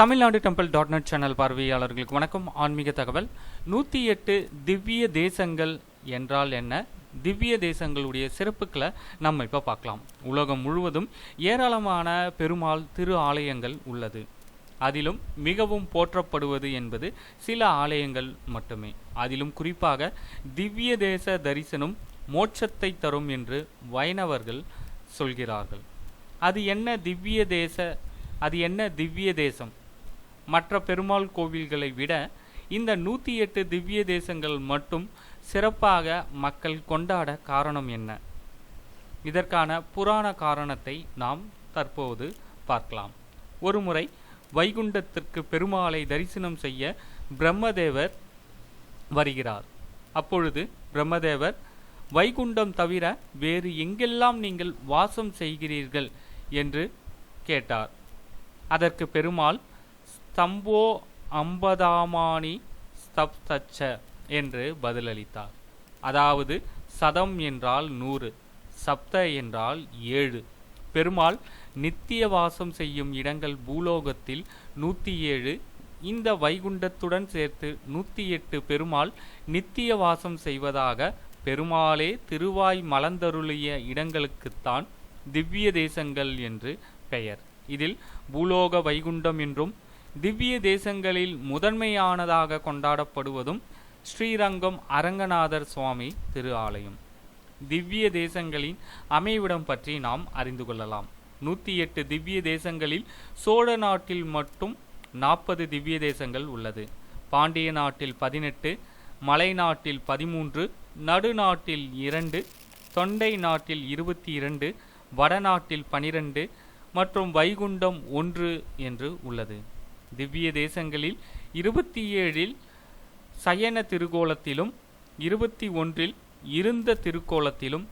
Tamil Nadu temple dot net channel பார்வையாளர்களுக்கு வணக்கம். ஆன்மீக தகவல் நூற்றி எட்டு திவ்ய தேசங்கள் என்றால் என்ன? திவ்ய தேசங்களுடைய சிறப்புகளை நம்ம இப்போ பார்க்கலாம். உலகம் முழுவதும் ஏராளமான பெருமாள் திரு ஆலயங்கள் உள்ளது. அதிலும் மிகவும் போற்றப்படுவது என்பது சில ஆலயங்கள் மட்டுமே. அதிலும் குறிப்பாக திவ்ய தேச தரிசனம் மோட்சத்தை தரும் என்று வைணவர்கள் சொல்கிறார்கள். அது என்ன திவ்ய தேச அது என்ன திவ்ய தேசம்? மற்ற பெருமாள் கோவில்களை விட இந்த நூற்றி எட்டு திவ்ய தேசங்கள் மட்டும் சிறப்பாக மக்கள் கொண்டாட காரணம் என்ன? இதற்கான புராண காரணத்தை நாம் தற்போது பார்க்கலாம். ஒருமுறை வைகுண்டத்திற்கு பெருமாளை தரிசனம் செய்ய பிரம்மதேவர் வருகிறார். அப்பொழுது பிரம்மதேவர் வைகுண்டம் தவிர வேறு எங்கெல்லாம் நீங்கள் வாசம் செய்கிறீர்கள்? என்று கேட்டார். அதற்கு பெருமாள் ஸ்தம்போ அம்பதாமானி ஸ்தப்தச்ச என்று பதிலளித்தார். அதாவது சதம் என்றால் நூறு சப்த என்றால் ஏழு. பெருமாள் நித்திய வாசம் செய்யும் இடங்கள் பூலோகத்தில் நூற்றி ஏழு இந்த வைகுண்டத்துடன் சேர்த்து நூற்றி எட்டு பெருமாள் நித்திய வாசம் செய்வதாக பெருமாளே திருவாய் மலர்ந்தருளிய இடங்களுக்குத்தான் திவ்ய தேசங்கள் என்று பெயர். இதில் பூலோக வைகுண்டம் என்றும் திவ்ய தேசங்களில் முதன்மையானதாக கொண்டாடப்படுவதும் ஸ்ரீரங்கம் அரங்கநாதர் சுவாமி திரு ஆலயம் திவ்ய தேசங்களின் அமைவிடம் பற்றி நாம் அறிந்து கொள்ளலாம். நூற்றி எட்டு திவ்ய தேசங்களில் சோழ நாட்டில் மட்டும் நாற்பது திவ்ய தேசங்கள் உள்ளது. பாண்டிய நாட்டில் பதினெட்டு மலை நாட்டில் பதிமூன்று நடுநாட்டில் இரண்டு தொண்டை நாட்டில் இருபத்தி இரண்டு வடநாட்டில் பனிரெண்டு மற்றும் வைகுண்டம் ஒன்று என்று உள்ளது. திவ்ய தேசங்களில் இருபத்தி ஏழில் சயன திருக்கோலத்திலும் இருபத்தி ஒன்றில் இருந்த திருக்கோலத்திலும்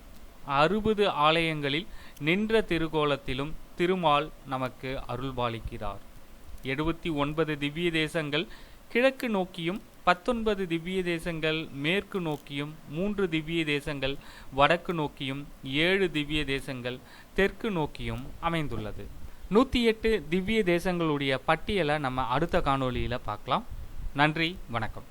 அறுபது ஆலயங்களில் நின்ற திருக்கோலத்திலும் திருமால் நமக்கு அருள்பாலிக்கிறார். எழுபத்தி ஒன்பது திவ்ய தேசங்கள் கிழக்கு நோக்கியும் பத்தொன்பது திவ்ய தேசங்கள் மேற்கு நோக்கியும் மூன்று திவ்ய தேசங்கள் வடக்கு நோக்கியும் ஏழு திவ்ய தேசங்கள் தெற்கு நோக்கியும் அமைந்துள்ளது. நூற்றி எட்டு திவ்ய தேசங்களுடைய பட்டியலை நம்ம அடுத்த காணொலியில் பார்க்கலாம். நன்றி வணக்கம்.